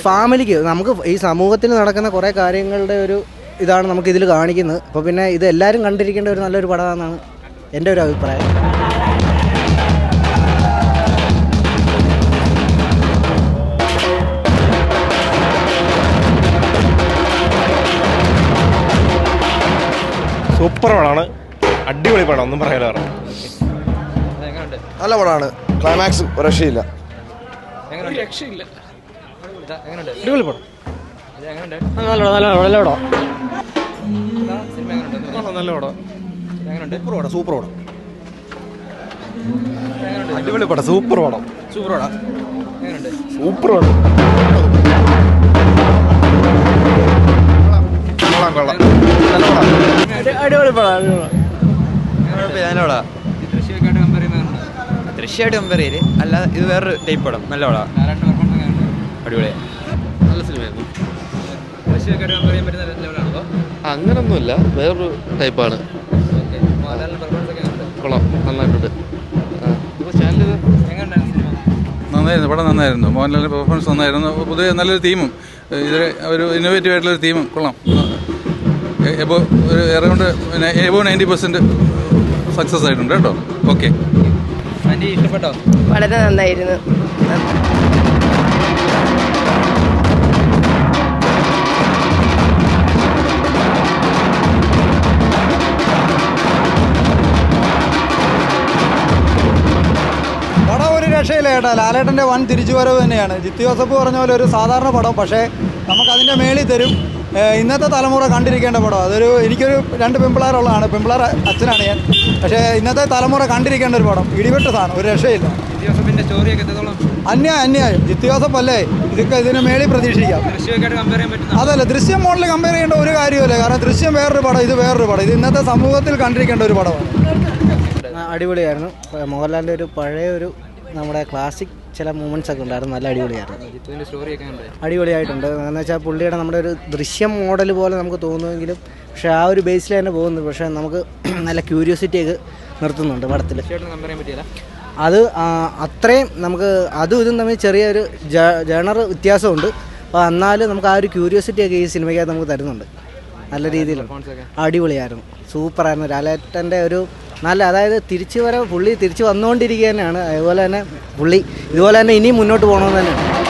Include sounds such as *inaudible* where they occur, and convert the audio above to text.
ഫാമിലിക്ക് നമുക്ക് ഈ സമൂഹത്തിൽ നടക്കുന്ന കുറേ കാര്യങ്ങളുടെ ഒരു ഇതാണ് നമുക്ക് ഇതിൽ കാണിക്കുന്നത്. അപ്പോൾ പിന്നെ ഇത് എല്ലാവരും കണ്ടിരിക്കേണ്ട ഒരു നല്ലൊരു പടമാണെന്നാണ് എന്റെ ഒരു അഭിപ്രായം. സൂപ്പർ പടമാണ്. അടിപൊളി പടം ഒന്നും പറയാൻ നല്ല പടമാണ്. ക്ലൈമാക്സ് രക്ഷയില്ല. അടിപൊളി പടം. നല്ല നല്ല നല്ല പടം. നല്ല പടം. സൂപ്പർ പടം സൂപ്പർ പടം. അടിപൊളി പടം സൂപ്പർ പടം. സൂപ്പർ പടം. സൂപ്പർ പടം. കൊള്ളാം കൊള്ളാം. നല്ല പടം. അടിപൊളി പടം ഞാനോടാ ദൃശ്യമായിട്ട് കമ്പയർ ചെയ്ത് അല്ല ഇത് വേറൊരു ടൈപ്പ് പടം. നല്ല പടം. അടിപൊളിയാ. നല്ല സിനിമയായിരുന്നു അങ്ങനൊന്നുമില്ല. വേറൊരു ടൈപ്പാണ്. കൊള്ളാം. നന്നായിട്ടുണ്ട്. നന്നായിരുന്നു. പടം നന്നായിരുന്നു. മോഹൻലാലിന്റെ പെർഫോമൻസ് നന്നായിരുന്നു. പൊതുവെ നല്ലൊരു തീമും ഇത് ഒരു ഇന്നോവേറ്റീവ് ആയിട്ടുള്ള ഒരു തീമും കൊള്ളാം. എബോ ഒരു around above ninety percent success ആയിട്ടുണ്ട് കേട്ടോ. ഓക്കെ. ഇഷ്ടപ്പെട്ടോ? വളരെ നന്നായിരുന്നു. പടം ഒരു രക്ഷയില്ല കേട്ടോ ലാലേട്ടന്റെ വൻ തിരിച്ചുവരവ് തന്നെയാണ്. ജിത്തി ജോസഫ് പറഞ്ഞ പോലെ ഒരു സാധാരണ പടം പക്ഷേ നമുക്കതിന്റെ മേളിൽ തരും. ഇന്നത്തെ തലമുറ കണ്ടിരിക്കേണ്ട പടം. അതൊരു എനിക്കൊരു രണ്ട് പെമ്പിളാരുള്ളതാണ് പെമ്പിളാർ അച്ഛനാണ് ഞാൻ. പക്ഷേ ഇന്നത്തെ തലമുറ കണ്ടിരിക്കേണ്ട ഒരു പടം. ഇടിവെട്ട് സാധനം. ഒരു രക്ഷയില്ല. ജോസഫിന്റെ സ്റ്റോറിയൊക്കെ എത്രത്തോളം? അന്യായം അന്യായം. ജിത്തി ജോസഫ് അല്ലേ? ഇതൊക്കെ ഇതിന് മേളിൽ പ്രതീക്ഷിക്കാം. അതല്ല ദൃശ്യം മോഡൽ കമ്പയർ ചെയ്യേണ്ട ഒരു കാര്യമല്ലേ കാരണം ദൃശ്യം വേറൊരു പടം ഇത് വേറൊരു പടം. ഇത് ഇന്നത്തെ സമൂഹത്തിൽ കണ്ടിരിക്കേണ്ട ഒരു പടമാണ്. അടിപൊളിയായിരുന്നു. മോഹൻലാലിന്റെ ഒരു പഴയ ഒരു നമ്മുടെ ക്ലാസിക് ചില മൂമെന്റ്സ് ഒക്കെ ഉണ്ടായിരുന്നു. നല്ല അടിപൊളിയായിരുന്നു. അടിപൊളിയായിട്ടുണ്ട്. എന്ന് വെച്ചാൽ പുള്ളിയുടെ നമ്മുടെ ഒരു ദൃശ്യം മോഡൽ പോലെ നമുക്ക് തോന്നുമെങ്കിലും പക്ഷേ ആ ഒരു ബേസിൽ തന്നെ പോകുന്നു. പക്ഷേ നമുക്ക് *clears throat* നല്ല ക്യൂരിയോസിറ്റി ഒക്കെ നിർത്തുന്നുണ്ട് പടത്തിൽ അത് അത്രയും നമുക്ക് അതും ഇതും തമ്മിൽ ചെറിയൊരു ജേണർ വ്യത്യാസമുണ്ട്. അപ്പോൾ എന്നാലും നമുക്ക് ആ ഒരു ക്യൂരിയോസിറ്റി ഒക്കെ ഈ സിനിമയ്ക്കകത്ത് നമുക്ക് തരുന്നുണ്ട്. നല്ല രീതിയിൽ അടിപൊളിയായിരുന്നു. സൂപ്പറായിരുന്നു. ലാലേട്ടന്റെ ഒരു നല്ല അതായത് തിരിച്ചു വരവ് പുള്ളി തിരിച്ചു വന്നുകൊണ്ടിരിക്കുക തന്നെയാണ് അതുപോലെ തന്നെ പുള്ളി ഇതുപോലെ തന്നെ ഇനിയും മുന്നോട്ട് പോകണമെന്ന് തന്നെയാണ്.